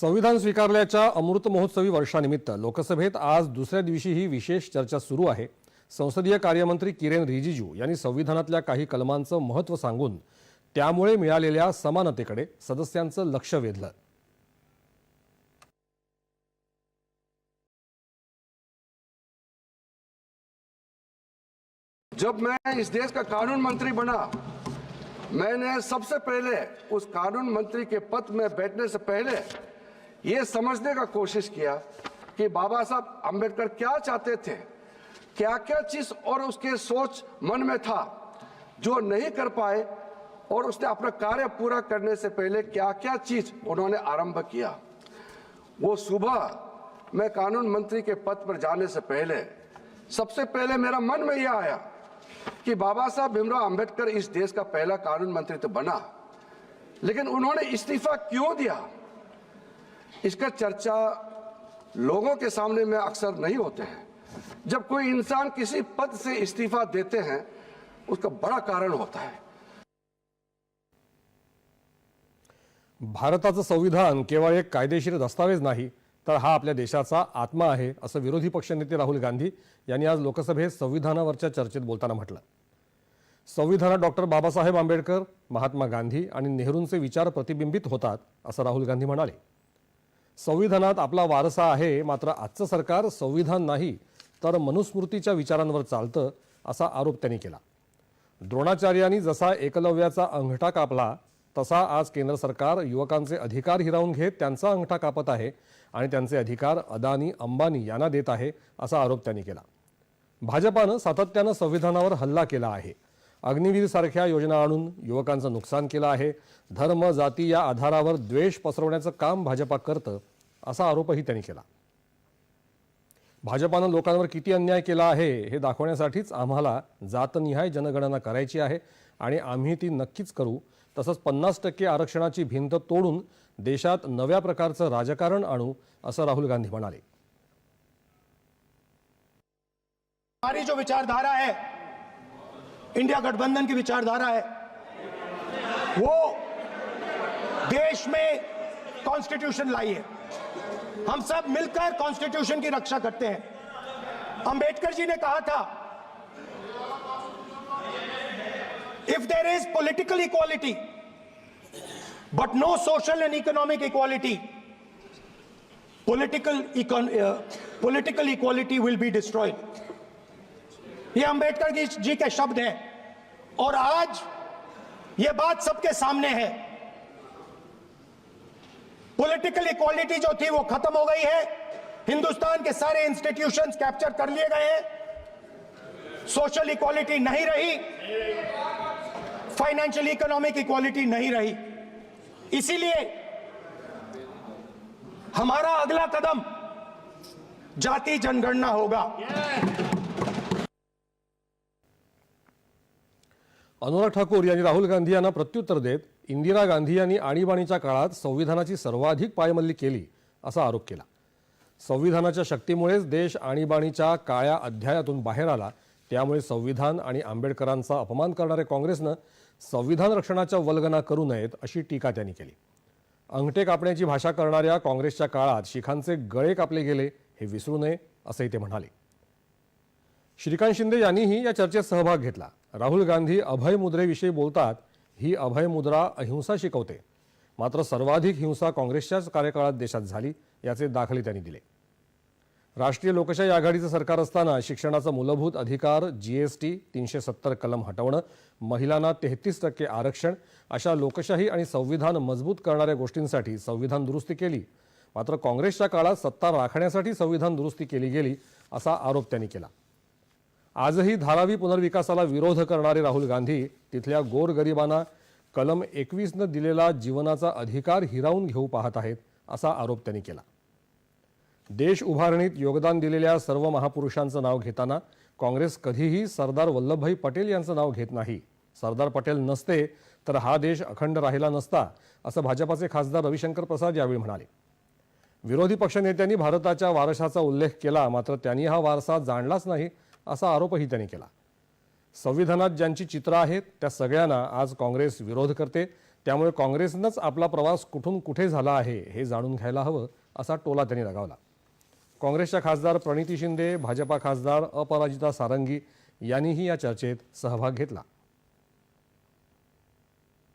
संविधान स्वीकारल्याच्या अमृत महोत्सवी वर्षानिमित्त लोकसभेत आज दुसऱ्या दिवशीही विशेष चर्चा सुरू आहे. संसदीय कार्यमंत्री किरेन रिजिजू यांनी संविधानातल्या काही कलमांचं महत्त्व सांगून त्यामुळे मिळालेल्या समानतेकडे सदस्यांचं लक्ष वेधलं. जब मैं इस देश का कानून मंत्री बना मैंने सबसे पहले उस कानून मंत्री के पद में बैठने से पहले ये समझने का कोशिश किया कि बाबा साहब अंबेडकर क्या चाहते थे क्या क्या चीज़ और उसके सोच मन में था, जो नहीं कर पाए और उसने अपना कार्य पूरा करने से पहले क्या क्या चीज़ उन्होंने आरंभ किया। वो सुबह मैं कानून मंत्री के पद पर जाने से पहले, सबसे पहले मेरा मन में यह आया कि बाबा साहब भीमराव अंबेडकर इस देश का पहला कानून मंत्री तो बना, लेकिन उन्होंने इस्तीफा क्यों दिया? इसका चर्चा लोगों के सामने में अक्सर नहीं होते हैं। जब कोई इंसान किसी पद से इस्तीफा देते हैं उसका बड़ा कारण होता है। भारताचं संविधान केवळ एक कायदेशीर दस्तावेज नाही तर हा आपल्या देशाचा आत्मा आहे असं विरोधी पक्षनेते राहुल गांधी यांनी आज लोकसभेत संविधानावरच्या चर्चेत बोलताना म्हटलं. संविधानात डॉक्टर बाबासाहेब आंबेडकर महात्मा गांधी आणि नेहरूंचे विचार प्रतिबिंबित होतात असं राहुल गांधी म्हणाले. संविधानात आपला वारसा आहे मात्र आजचं सरकार संविधान नाही तर मनुस्मृतीच्या विचारांवर चालतं असा आरोप त्यांनी केला. द्रोणाचार्यांनी जसा एकलव्याचा अंगठा कापला तसा आज केंद्र सरकार युवकांचे अधिकार हिरावून घेत त्यांचा अंगठा कापत आहे आणि त्यांचे अधिकार अदानी अंबानी यांना देत आहे असा आरोप त्यांनी केला. भाजपानं सातत्यानं संविधानावर हल्ला केला आहे. अग्निवीर सारख्या योजना आणून युवकांचं नुकसान केलं आहे. धर्म जाती या आधारावर द्वेष पसरवण्याचं काम भाजपा करतं असा आरोपही त्यांनी केला. भाजपानं लोकांवर किती अन्याय केला आहे हे दाखवण्यासाठीच आम्हाला जातनिहाय जनगणना करायची आहे आणि आम्ही ती नक्कीच करू. तसंच पन्नास टक्के आरक्षणाची भिंत तोडून देशात नव्या प्रकारचं राजकारण आणू असं राहुल गांधी म्हणाले. हमारी जो विचारधारा है इंडिया गठबंधन की विचारधारा है। वो देश में कॉन्स्टिट्यूशन लाई है। हम सब मिलकर कॉन्स्टिट्यूशन की रक्षा करते हैं। अंबेडकर जी ने कहा था if there is political equality but no social and economic equality political econ- uh, political equality will ये अंबेडकर जी के शब्द हैं। और आज ये बात सबके सामने है। पॉलिटिकल इक्वालिटी जो थी वो खत्म हो गई है। हिंदुस्तान के सारे इंस्टीट्यूशंस कैप्चर कर लिए गए हैं। सोशल इक्वालिटी नहीं रही। फाइनेंशियल इकोनॉमिक इक्वालिटी नहीं रही। इसीलिए हमारा अगला कदम जाति जनगणना होगा। अनुराग ठाकूर यांनी राहुल गांधी यांना प्रत्युत्तर देत इंदिरा गांधी यांनी आणीबाणीच्या काळात संविधानाची सर्वाधिक पायमल्ली केली असा आरोप केला. संविधानाच्या शक्तीमुळेच देश आणीबाणीच्या काळ्या अध्यायातून बाहेर आला. त्यामुळे संविधान आणि आंबेडकरांचा अपमान करणाऱ्या काँग्रेसनं संविधान रक्षणाच्या वल्गना करू नयेत अशी टीका त्यांनी केली. अंगठे कापण्याची भाषा करणाऱ्या काँग्रेसच्या काळात शिखांचे गळे कापले गेले हे विसरू नये असंही ते म्हणाले. श्रीकांत शिंदे यांनीही या चर्चेत सहभाग घेतला. राहुल गांधी अभय मुद्रेविषयी बोलतात ही अभय मुद्रा अहिंसा शिकवते. मात्र सर्वाधिक हिंसा काँग्रेसच्याच कार्यकाळात देशात झाली याचे दाखले त्यांनी दिले. राष्ट्रीय लोकशाही आघाडीचं सरकार असताना शिक्षणाचा मूलभूत अधिकार जीएसटी तीनशे सत्तर कलम हटवणं महिलांना तेहतीस टक्के आरक्षण अशा लोकशाही आणि संविधान मजबूत करणाऱ्या गोष्टींसाठी संविधान दुरुस्ती केली. मात्र काँग्रेसच्या काळात सत्ता राखण्यासाठी संविधान दुरुस्ती केली गेली असा आरोप त्यांनी केला. आजही धारावी पुनर्विकासाला विरोध करणारे राहुल गांधी तिथल्या गोरगरिबांना कलम एकवीसनं दिलेला जीवनाचा अधिकार हिरावून घेऊ पाहत आहेत असा आरोप त्यांनी केला. देश उभारणीत योगदान दिलेल्या सर्व महापुरुषांचं नाव घेताना काँग्रेस कधीही सरदार वल्लभभाई पटेल यांचं नाव घेत नाही. सरदार पटेल नसते तर हा देश अखंड राहिला नसता असं भाजपाचे खासदार रविशंकर प्रसाद यावेळी म्हणाले. विरोधी पक्षनेत्यांनी भारताच्या वारशाचा उल्लेख केला मात्र त्यांनी हा वारसा जाणलाच नाही असा आरोपही त्यांनी केला. संविधानात ज्यांची चित्र आहेत त्या सगळ्यांना आज काँग्रेस विरोध करते. त्यामुळे काँग्रेसनंच आपला प्रवास कुठून कुठे झाला आहे हे जाणून घ्यायला हवं असा टोला त्यांनी लगावला. काँग्रेसच्या खासदार प्रणिती शिंदे भाजपा खासदार अपराजिता सारंगी यांनीही या चर्चेत सहभाग घेतला.